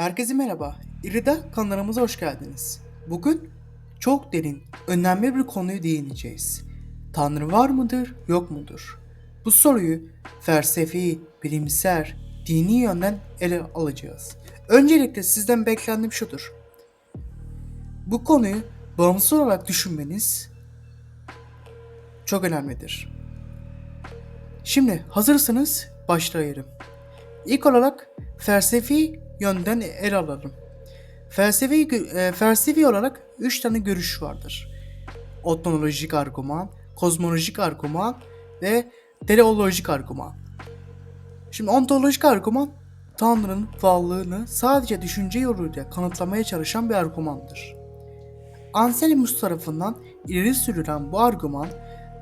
Herkese merhaba. İrida kanalımıza hoş geldiniz. Bugün çok derin, önemli bir konuyu değineceğiz. Tanrı var mıdır, yok mudur? Bu soruyu felsefi, bilimsel, dini yönden ele alacağız. Öncelikle sizden beklentim şudur. Bu konuyu bağımsız olarak düşünmeniz çok önemlidir. Şimdi hazırsanız başlayalım. İlk olarak felsefi yönden ele alalım. Felsefi, e, felsefi olarak üç tane görüş vardır. Ontolojik argüman, kozmolojik argüman ve teleolojik argüman. Şimdi ontolojik argüman Tanrı'nın varlığını sadece düşünce yoluyla kanıtlamaya çalışan bir argümandır. Anselmus tarafından ileri sürülen bu argüman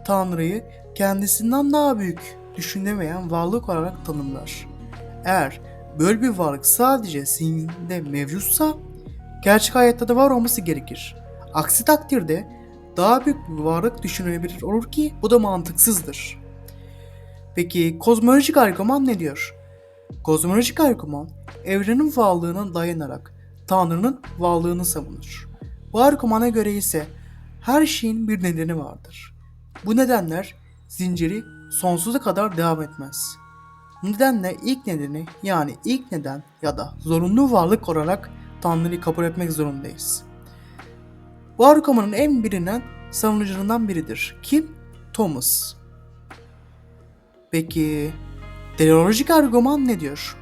Tanrı'yı kendisinden daha büyük düşünemeyen varlık olarak tanımlar. Eğer böyle bir varlık sadece zihninde mevcutsa gerçek hayatta da var olması gerekir. Aksi takdirde daha büyük bir varlık düşünülebilir olur ki bu da mantıksızdır. Peki kozmolojik argüman ne diyor? Kozmolojik argüman evrenin varlığına dayanarak Tanrı'nın varlığını savunur. Bu argümana göre ise her şeyin bir nedeni vardır. Bu nedenler zinciri sonsuza kadar devam etmez. Nedenle ilk nedeni yani ilk neden ya da zorunlu varlık olarak Tanrı'yı kabul etmek zorundayız. Bu argümanın en bilinen savunucularından biridir. Kim? Thomas. Peki teleolojik argüman ne diyor?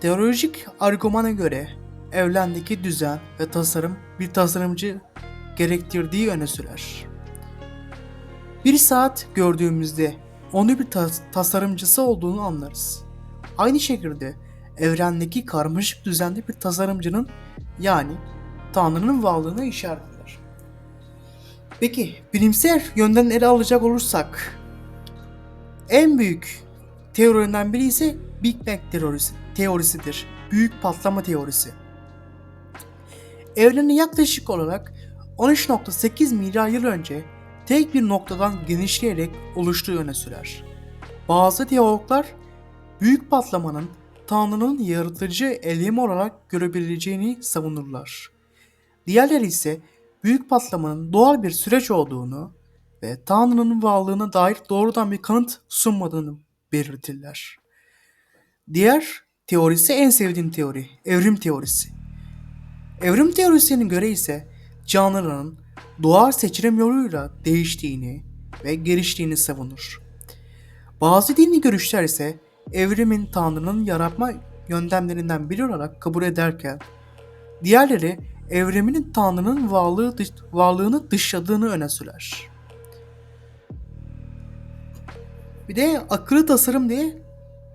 Teolojik argümana göre evrendeki düzen ve tasarım bir tasarımcı gerektirdiği öne sürer. Bir saat gördüğümüzde onu bir tas- tasarımcısı olduğunu anlarız. Aynı şekilde evrendeki karmaşık düzende bir tasarımcının yani Tanrı'nın varlığına işaret eder. Peki bilimsel yönden ele alacak olursak en büyük teorilerinden biri ise Big Bang teorisi, teorisidir. Büyük patlama teorisi. Evrenin yaklaşık olarak 13.8 milyar yıl önce tek bir noktadan genişleyerek oluştuğu öne sürer. Bazı teologlar büyük patlamanın Tanrı'nın yaratıcı eylemi olarak görebileceğini savunurlar. Diğerleri ise büyük patlamanın doğal bir süreç olduğunu ve Tanrı'nın varlığına dair doğrudan bir kanıt sunmadığını belirtirler. Diğer teorisi en sevdiğim teori, evrim teorisi. Evrim teorisine göre ise canlıların doğal seçilim yoluyla değiştiğini ve geliştiğini savunur. Bazı dini görüşler ise evrimin Tanrı'nın yaratma yöntemlerinden biri olarak kabul ederken diğerleri evriminin Tanrı'nın varlığı varlığını dışladığını öne sürer. Bir de akıllı tasarım diye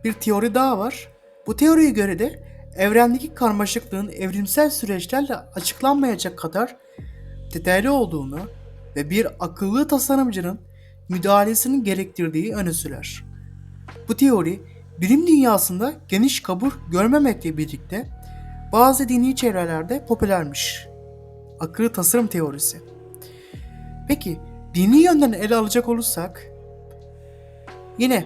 bir teori daha var. Bu teoriye göre de evrendeki karmaşıklığın evrimsel süreçlerle açıklanmayacak kadar detaylı olduğunu ve bir akıllı tasarımcının müdahalesinin gerektirdiği öne sürer. Bu teori bilim dünyasında geniş kabul görmemekle birlikte bazı dini çevrelerde popülermiş. Akıllı tasarım teorisi. Peki dini yönden ele alacak olursak yine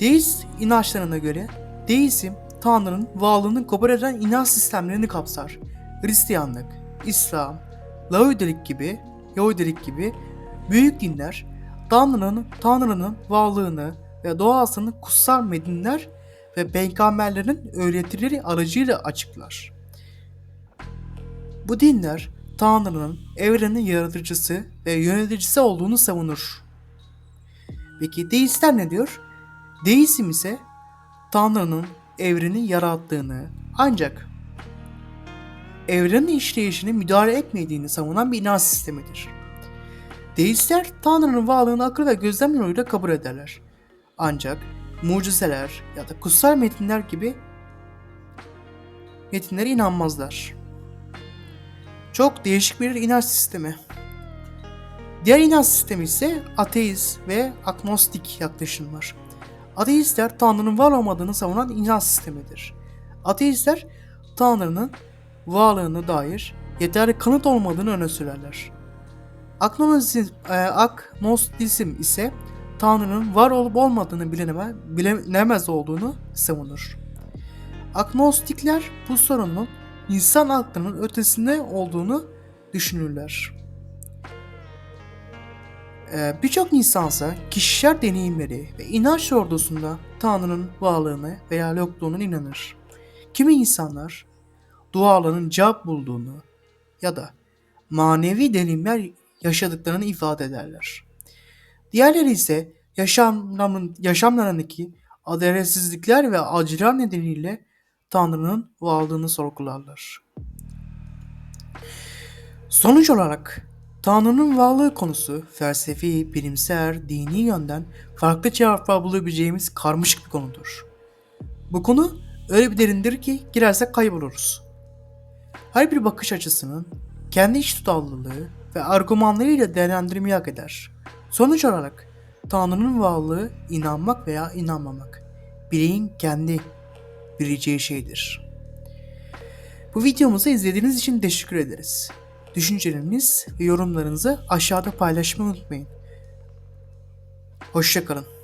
deist inançlarına göre deizm Tanrı'nın varlığını kabul eden inanç sistemlerini kapsar. Hristiyanlık, İslam, Yahudilik gibi, Yahudilik gibi büyük dinler Tanrı'nın Tanrı'nın varlığını ve doğasını kutsal metinler ve peygamberlerin öğretileri aracıyla açıklar. Bu dinler Tanrı'nın evrenin yaratıcısı ve yöneticisi olduğunu savunur. Peki deistler ne diyor? Deizm ise Tanrı'nın evreni yarattığını ancak evrenin işleyişine müdahale etmediğini savunan bir inanç sistemidir. Deistler Tanrı'nın varlığını akıl ve gözlem yoluyla kabul ederler. Ancak mucizeler ya da kutsal metinler gibi metinlere inanmazlar. Çok değişik bir inanç sistemi. Diğer inanç sistemi ise ateist ve agnostik yaklaşım var. Ateistler Tanrı'nın var olmadığını savunan inanç sistemidir. Ateistler Tanrı'nın varlığına dair yeterli kanıt olmadığını öne sürerler. Agnostizm, e, agnostizm ise Tanrı'nın var olup olmadığını bilineme, bilinemez olduğunu savunur. Agnostikler bu sorunun insan aklının ötesinde olduğunu düşünürler. Ee, Birçok insansa kişisel deneyimleri ve inanç ordusunda Tanrı'nın varlığına veya yokluğuna inanır. Kimi insanlar dualarının cevap bulduğunu ya da manevi deneyimler yaşadıklarını ifade ederler. Diğerleri ise yaşamlarının, yaşamlarındaki adaletsizlikler ve acılar nedeniyle Tanrı'nın varlığını sorgularlar. Sonuç olarak Tanrı'nın varlığı konusu felsefi, bilimsel, dini yönden farklı cevaplar bulabileceğimiz karmaşık bir konudur. Bu konu öyle bir derindir ki girersek kayboluruz. Her bir bakış açısının kendi iç tutarlılığı ve argümanlarıyla değerlendirmeyi hak eder. Sonuç olarak Tanrı'nın varlığı inanmak veya inanmamak bireyin kendi bileceği şeydir. Bu videomuzu izlediğiniz için teşekkür ederiz. Düşünceleriniz ve yorumlarınızı aşağıda paylaşmayı unutmayın. Hoşçakalın.